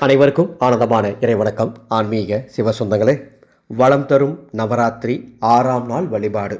அனைவருக்கும் ஆனந்தமான இறைவணக்கம். ஆன்மீக சிவ சொந்தங்களே வளம் தரும் நவராத்திரி ஆறாம் நாள் வழிபாடு.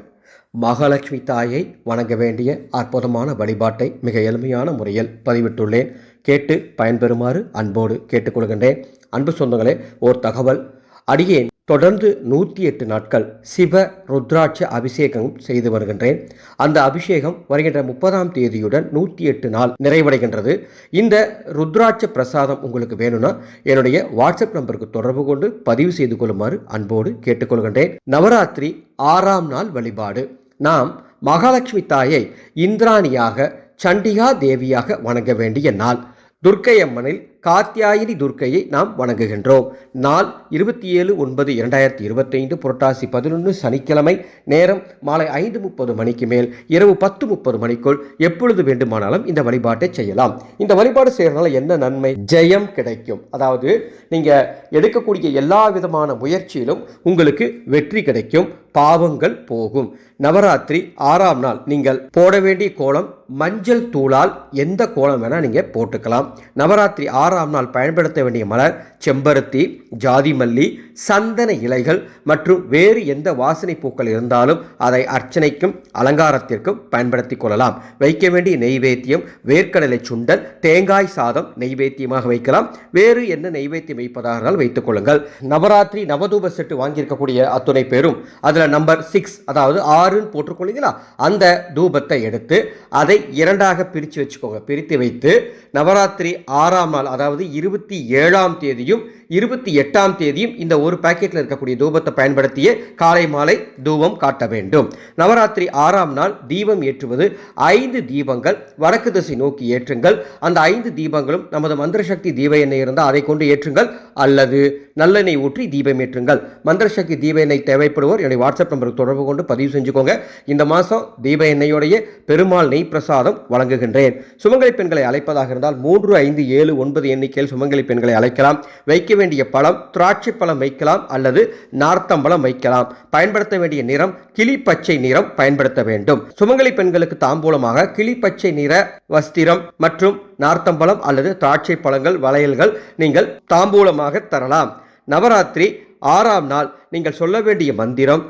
மகாலட்சுமி தாயை வணங்க வேண்டிய அற்புதமான வழிபாட்டை மிக எளிமையான முறையில் பதிவிட்டுள்ளேன். கேட்டு பயன்பெறுமாறு அன்போடு கேட்டுக்கொள்கின்றேன். அன்பு சொந்தங்களே ஓர் தகவல். அடியேன் தொடர்ந்து நூற்றி எட்டு நாட்கள் சிவ ருத்ராட்ச அபிஷேகம் செய்து வருகின்றேன். அந்த அபிஷேகம் வருகின்ற முப்பதாம் தேதியுடன் நூற்றி எட்டு நாள் நிறைவடைகின்றது. இந்த ருத்ராட்ச பிரசாதம் உங்களுக்கு வேணும்னா என்னுடைய வாட்ஸ்அப் நம்பருக்கு தொடர்பு கொண்டு பதிவு செய்து கொள்ளுமாறு அன்போடு கேட்டுக்கொள்கின்றேன். நவராத்திரி ஆறாம் நாள் வழிபாடு. நாம் மகாலட்சுமி தாயை இந்திராணியாக சண்டிகா தேவியாக வணங்க வேண்டிய நாள். துர்க்கை அம்மனில் காத்தியாயினி துர்க்கையை நாம் வணங்குகின்றோம். நாள் இருபத்தி ஏழு ஒன்பது இரண்டாயிரத்தி இருபத்தைந்து புரட்டாசி பதினொன்று சனிக்கிழமை நேரம் மாலை ஐந்து முப்பது மணிக்கு மேல் இரவு பத்து முப்பது மணிக்குள் எப்பொழுது வேண்டுமானாலும் இந்த வழிபாட்டை செய்யலாம். இந்த வழிபாடு செய்கிறதுனால என்ன நன்மை? ஜெயம் கிடைக்கும். அதாவது நீங்கள் எடுக்கக்கூடிய எல்லா விதமான முயற்சியிலும் உங்களுக்கு வெற்றி கிடைக்கும். பாவங்கள் போகும். நவராத்திரி ஆறாம் நாள் நீங்கள் போட வேண்டிய கோலம் மஞ்சள் தூளால் எந்த கோலம் வேணால் நீங்கள் போட்டுக்கலாம். நவராத்திரி ஆறாம் நாள் பயன்படுத்த வேண்டிய மலர் செம்பருத்தி ஜாதி மல்லி சந்தன இலைகள் மற்றும் வேறு எந்த வாசனை பூக்கள் இருந்தாலும் அதை அர்ச்சனைக்கும் அலங்காரத்திற்கும் பயன்படுத்தி கொள்ளலாம். வைக்க வேண்டிய நெய்வேத்தியம் வேர்க்கடலை சுண்டல் தேங்காய் சாதம் நெய்வேத்தியமாக வைக்கலாம். வேறு என்ன நெய்வேத்தியம் வைப்பதாக இருந்தால் வைத்துக் கொள்ளுங்கள். நவராத்திரி நவதூப செட்டு வாங்கியிருக்கக்கூடிய அத்துணை பேரும் அதில் நம்பர் சிக்ஸ் அதாவது ஆறுன்னு போட்டிருக்கோங்களா அந்த தூபத்தை எடுத்து அதை இரண்டாக பிரித்து வச்சுக்கோங்க. பிரித்து வைத்து நவராத்திரி ஆறாம் நாள் அதாவது இருபத்தி ஏழாம் தேதியும் இருபத்தி எட்டாம் தேதியும் இந்த ஒரு பாக்கெட்டில் இருக்கக்கூடிய தூபத்தை பயன்படுத்திய காலை மாலை தூபம் காட்ட வேண்டும். நவராத்திரி ஆறாம் நாள் தீபம் ஏற்றுவது ஐந்து தீபங்கள் வடக்கு திசை நோக்கி ஏற்றுங்கள். அந்த ஐந்து தீபங்களும் நமது மந்திர சக்தி தீப எண்ணெய் இருந்தால் அதை கொண்டு ஏற்றுங்கள். அல்லது நல்லெண்ணெய் ஊற்றி தீபம் ஏற்றுங்கள். மந்திர சக்தி தீப எண்ணெய் தேவைப்படுவோர் என்னுடைய வாட்ஸ்அப் நம்பருக்கு தொடர்பு கொண்டு பதிவு செஞ்சுக்கோங்க. இந்த மாதம் தீப எண்ணெயோடைய பெருமாள் நெய் பிரசாதம் வழங்குகின்றேன். சுமங்கலி பெண்களை அழைப்பதாக இருந்தால் மூன்று ஐந்து ஏழு ஒன்பது எண்ணிக்கையில் சுமங்கலி பெண்களை அழைக்கலாம். வைக்க வேண்டிய பழம் திராட்சை பழம் வைக்கலாம் அல்லது நார்த்தம்பழம் வைக்கலாம். பயன்படுத்த வேண்டிய நிறம் கிளி பச்சை நிறம் பயன்படுத்த வேண்டும். சுமங்கலி பெண்களுக்கு தாம்பூலமாக கிளி பச்சை நிற வஸ்திரம் மற்றும் நார்த்தம்பழம் அல்லது திராட்சை பழங்கள் வளையல்கள் நீங்கள் தாம்பூலமாக தரலாம். நவராத்திரி ஆறாம் நாள் நீங்கள் சொல்ல வேண்டிய மந்திரம்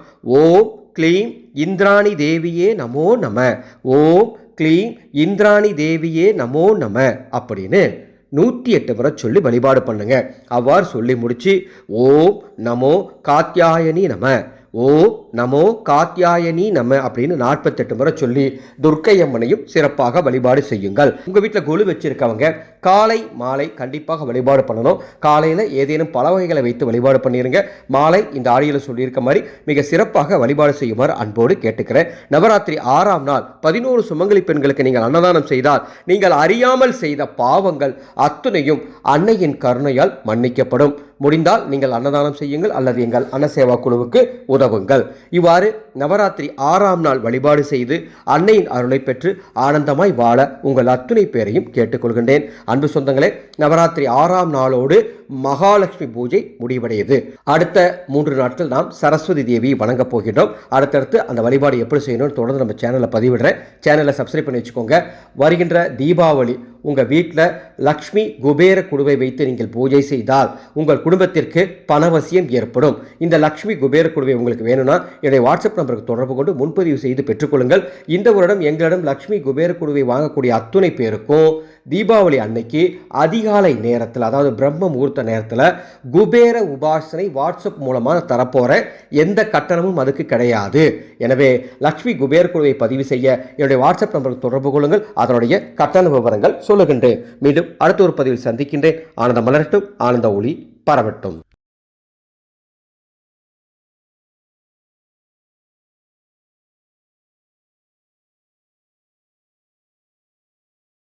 ஓம் க்ளீம் இந்திராணி தேவியே நமோ நம. ஓம் க்ளீம் இந்திராணி தேவியே நமோ நம. அப்படின்னு நூற்றி எட்டு முறை சொல்லி வழிபாடு பண்ணுங்க. அவ்வாறு சொல்லி முடிச்சு ஓம் நமோ காத்தியாயனி நம. ஓம் நமோ காத்தியாயனி நம அப்படின்னு நாற்பத்தெட்டு முறை சொல்லி துர்க்கை அம்மனையும் சிறப்பாக வழிபாடு செய்யுங்கள். உங்கள் வீட்டில் குழு வச்சிருக்கவங்க காலை மாலை கண்டிப்பாக வழிபாடு பண்ணணும். காலையில் ஏதேனும் பல வகைகளை வைத்து வழிபாடு பண்ணிடுங்க மாலை இந்த ஆடியில் சொல்லியிருக்க மாதிரி மிக சிறப்பாக வழிபாடு செய்யுமாறு அன்போடு கேட்டுக்கிறேன். நவராத்திரி ஆறாம் நாள் பதினோரு சுமங்கலி பெண்களுக்கு நீங்கள் அன்னதானம் செய்தால் நீங்கள் அறியாமல் செய்த பாவங்கள் அத்துணையும் அன்னையின் கருணையால் மன்னிக்கப்படும். முடிந்தால் நீங்கள் அன்னதானம் செய்யுங்கள் அல்லது எங்கள் அன்னசேவா குழுவுக்கு உதவுங்கள். இவ்வாறு நவராத்திரி ஆறாம் நாள் வழிபாடு செய்து அன்னையின் அருளை பெற்று ஆனந்தமாய் வாழ உங்கள் அத்துணை பேரையும் கேட்டுக்கொள்கின்றேன். அன்பு சொந்தங்களே நவராத்திரி ஆறாம் நாளோடு மகாலட்சுமி பூஜை முடிவடையுது. அடுத்த மூன்று நாட்கள் நாம் சரஸ்வதி தேவியை வணங்கப் போகின்றோம். அடுத்தடுத்து அந்த வழிபாடு எப்படி செய்யணும்னு தொடர்ந்து நம்ம சேனலில் பதிவிடுறேன். சேனலை சப்ஸ்கிரைப் பண்ணி வச்சுக்கோங்க. வருகின்ற தீபாவளி உங்கள் வீட்டில் லக்ஷ்மி குபேர குழுவை வைத்து நீங்கள் பூஜை செய்தால் உங்கள் குடும்பத்திற்கு பணவசியம் ஏற்படும். இந்த லக்ஷ்மி குபேர குழுவை உங்களுக்கு வேணும்னா என்னுடைய வாட்ஸ்அப் நம்பருக்கு தொடர்பு கொண்டு முன்பதிவு செய்து பெற்றுக்கொள்ளுங்கள் இந்த வருடம் எங்களிடம் லக்ஷ்மி குபேர குழுவை வாங்கக்கூடிய அத்துணை பேருக்கும் தீபாவளி அன்னைக்கு அதிகாலை நேரத்தில் அதாவது பிரம்ம முகூர்த்த நேரத்தில் குபேர உபாசனை வாட்ஸ்அப் மூலமாக தரப்போகிற எந்த கட்டணமும் அதுக்கு கிடையாது. எனவே லக்ஷ்மி குபேர குழுவை பதிவு செய்ய என்னுடைய வாட்ஸ்அப் நம்பருக்கு தொடர்பு கொள்ளுங்கள். அதனுடைய கட்டண விவரங்கள் சொல்லுகின்றேன். மீண்டும் அடுத்த ஒரு பதிவில் சந்திக்கின்றேன். ஆனந்த மலரட்டும் ஆனந்த ஒளி பரவட்டும்.